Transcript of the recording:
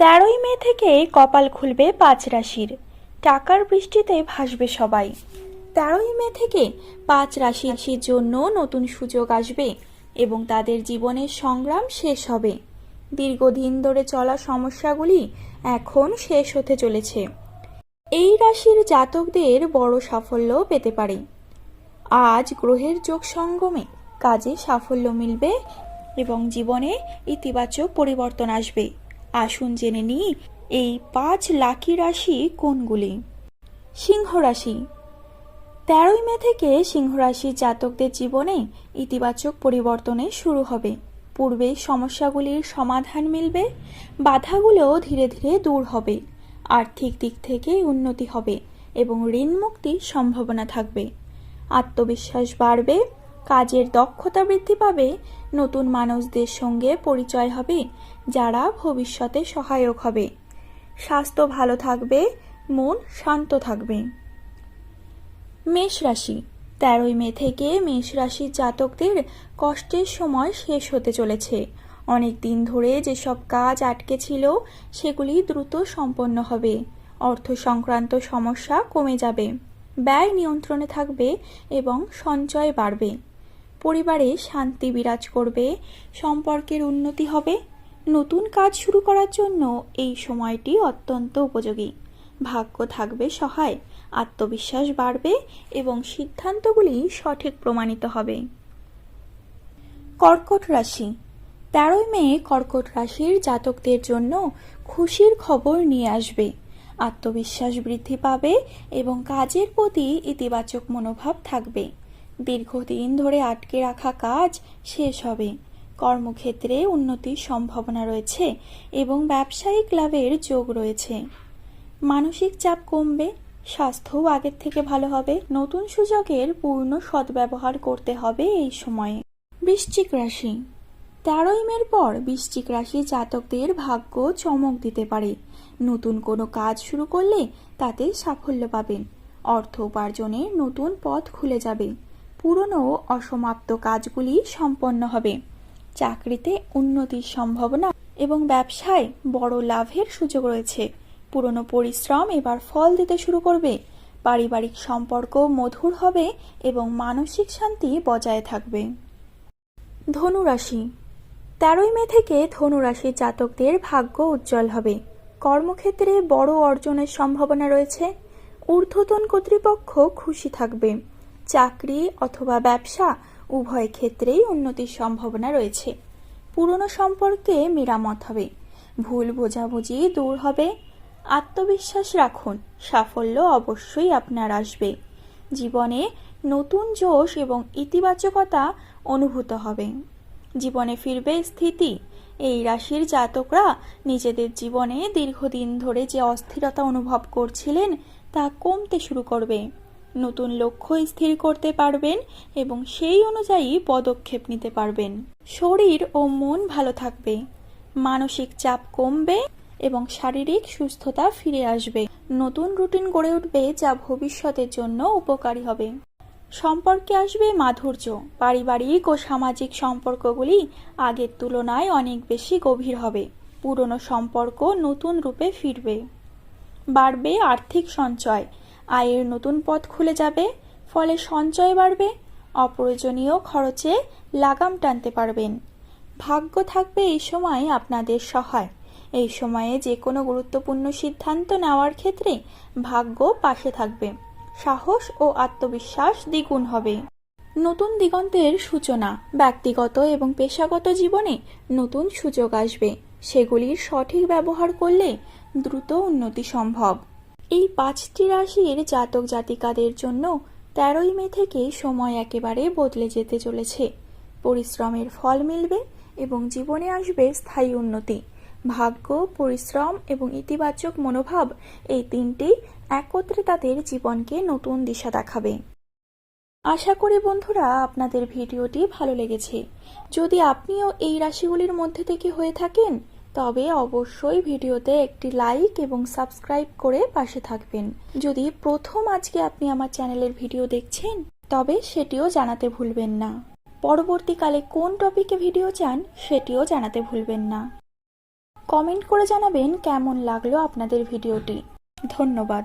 তেরোই মে থেকে কপাল খুলবে পাঁচ রাশির। টাকার বৃষ্টিতে ভাসবে সবাই। তেরোই মে থেকে পাঁচ রাশি রাশির জন্য নতুন সুযোগ আসবে এবং তাদের জীবনের সংগ্রাম শেষ হবে। দীর্ঘদিন ধরে চলা সমস্যাগুলি এখন শেষ হতে চলেছে। এই রাশির জাতকদের বড় সাফল্য পেতে পারে। আজ গ্রহের যোগ সঙ্গমে কাজে সাফল্য মিলবে এবং জীবনে ইতিবাচক পরিবর্তন আসবে। আসুন জেনে নিই এই পাঁচ লাকি রাশি কোনগুলি? সিংহ রাশি। তেরোই মে থেকে সিংহ রাশির জাতকদের জীবনে ইতিবাচক পরিবর্তনে শুরু হবে। পূর্বে সমস্যাগুলির সমাধান মিলবে বাধাগুলো ধীরে ধীরে দূর হবে, আর্থিক দিক থেকে উন্নতি হবে এবং ঋণ মুক্তির সম্ভাবনা থাকবে। আত্মবিশ্বাস বাড়বে কাজের দক্ষতা বৃদ্ধি পাবে, নতুন মানুষদের সঙ্গে পরিচয় হবে, যারা ভবিষ্যতে সহায়ক হবে। স্বাস্থ্য ভালো থাকবে, মন শান্ত থাকবে। মেষ রাশি। তেরোই মে থেকে মেষ রাশির জাতকদের কষ্টের সময় শেষ হতে চলেছে। অনেক দিন ধরে যেসব কাজ আটকে ছিল, সেগুলি দ্রুত সম্পন্ন হবে। অর্থ সংক্রান্ত সমস্যা কমে যাবে। ব্যয় নিয়ন্ত্রণে থাকবে এবং সঞ্চয় বাড়বে। পরিবারে শান্তি বিরাজ করবে, সম্পর্কের উন্নতি হবে। নতুন কাজ শুরু করার জন্য এই সময়টি অত্যন্ত উপযোগী। ভাগ্য থাকবে সহায়, আত্মবিশ্বাস বাড়বে এবং সিদ্ধান্তগুলি সঠিক প্রমাণিত হবে। কর্কট রাশি। তেরোই মে কর্কট রাশির জাতকদের জন্য খুশির খবর নিয়ে আসবে। আত্মবিশ্বাস বৃদ্ধি পাবে এবং কাজের প্রতি ইতিবাচক মনোভাব থাকবে। দীর্ঘদিন ধরে আটকে রাখা কাজ শেষ হবে। কর্মক্ষেত্রে উন্নতির সম্ভাবনা রয়েছে এবং ব্যবসায়িক লাভের যোগ রয়েছে। মানসিক চাপ কমবে, স্বাস্থ্যও আগের থেকে ভালো হবে। নতুন সুযোগের পূর্ণ সদ্ব্যবহার করতে হবে এই সময়ে। বৃশ্চিক রাশি। তেরোই মের পর বৃশ্চিক রাশি জাতকদের ভাগ্য চমক দিতে পারে। নতুন কোনো কাজ শুরু করলে তাতে সাফল্য পাবেন। অর্থ উপার্জনের নতুন পথ খুলে যাবে। পুরনো ও অসমাপ্ত কাজগুলি সম্পন্ন হবে। চাকরিতে উন্নতির সম্ভাবনা এবং ব্যবসায় বড় লাভের সুযোগ রয়েছে। পুরনো পরিশ্রম এবার ফল দিতে শুরু করবে। পারিবারিক সম্পর্ক মধুর হবে এবং মানসিক শান্তি বজায় থাকবে। ধনুরাশি। তেরোই মে থেকে ধনুরাশির জাতকদের ভাগ্য উজ্জ্বল হবে। কর্মক্ষেত্রে বড় অর্জনের সম্ভাবনা রয়েছে। ঊর্ধ্বতন কর্তৃপক্ষ খুশি থাকবে। চাকরি অথবা ব্যবসা উভয় ক্ষেত্রেই উন্নতির সম্ভাবনা রয়েছে। পুরনো সম্পর্কে মেরামত হবে। ভুল বোঝাবুঝি দূর হবে। আত্মবিশ্বাস রাখুন। সাফল্য অবশ্যই আপনার আসবে। জীবনে নতুন জোশ এবং ইতিবাচকতা অনুভূত হবে। জীবনে ফিরবে স্থিতি। এই রাশির জাতকরা নিজেদের জীবনে দীর্ঘদিন ধরে যে অস্থিরতা অনুভব করছিলেন তা কমতে শুরু করবে। নতুন লক্ষ্য স্থির করতে পারবেন এবং সেই অনুযায়ী পদক্ষেপ নিতে পারবেন। শরীর ও মন ভালো থাকবে, মানসিক চাপ কমবে এবং শারীরিক সুস্থতা ফিরে আসবে। নতুন রুটিন গড়ে উঠবে যা ভবিষ্যতের জন্য উপকারী হবে। সম্পর্কে আসবে মাধুর্য। পারিবারিক ও সামাজিক সম্পর্কগুলি আগের তুলনায় অনেক বেশি গভীর হবে। পুরনো সম্পর্ক নতুন রূপে ফিরবে। বাড়বে আর্থিক সঞ্চয়। আয়ের নতুন পথ খুলে যাবে, ফলে সঞ্চয় বাড়বে, অপ্রয়োজনীয় খরচে লাগাম টানতে পারবেন। ভাগ্য থাকবে এই সময় আপনাদের সহায়। এই সময়ে যে কোনো গুরুত্বপূর্ণ সিদ্ধান্ত নেওয়ার ক্ষেত্রে ভাগ্য পাশে থাকবে। সাহস ও আত্মবিশ্বাস দ্বিগুণ হবে। নতুন দিগন্তের সূচনা, ব্যক্তিগত এবং পেশাগত জীবনে নতুন সুযোগ আসবে। সেগুলির সঠিক ব্যবহার করলে দ্রুত উন্নতি সম্ভব। এই পাঁচটি রাশির জাতক জাতিকাদের জন্য তেরোই মে থেকে সময় একেবারে বদলে যেতে চলেছে। পরিশ্রমের ফল মিলবে এবং জীবনে আসবে স্থায়ী উন্নতি। ভাগ্য, পরিশ্রম এবং ইতিবাচক মনোভাব এই তিনটি একত্রে তাদের জীবনকে নতুন দিশা দেখাবে। আশা করি বন্ধুরা, আপনাদের ভিডিওটি ভালো লেগেছে। যদি আপনিও এই রাশিগুলির মধ্যে থেকে হয়ে থাকেন তবে অবশ্যই ভিডিওতে একটি লাইক এবং সাবস্ক্রাইব করে পাশে থাকবেন। যদি প্রথম আজকে আপনি আমার চ্যানেলের ভিডিও দেখছেন, তবে সেটিও জানাতে ভুলবেন না। পরবর্তীকালে কোন টপিকে ভিডিও চান, সেটিও জানাতে ভুলবেন না। কমেন্ট করে জানাবেন কেমন লাগল আপনাদের ভিডিওটি। ধন্যবাদ।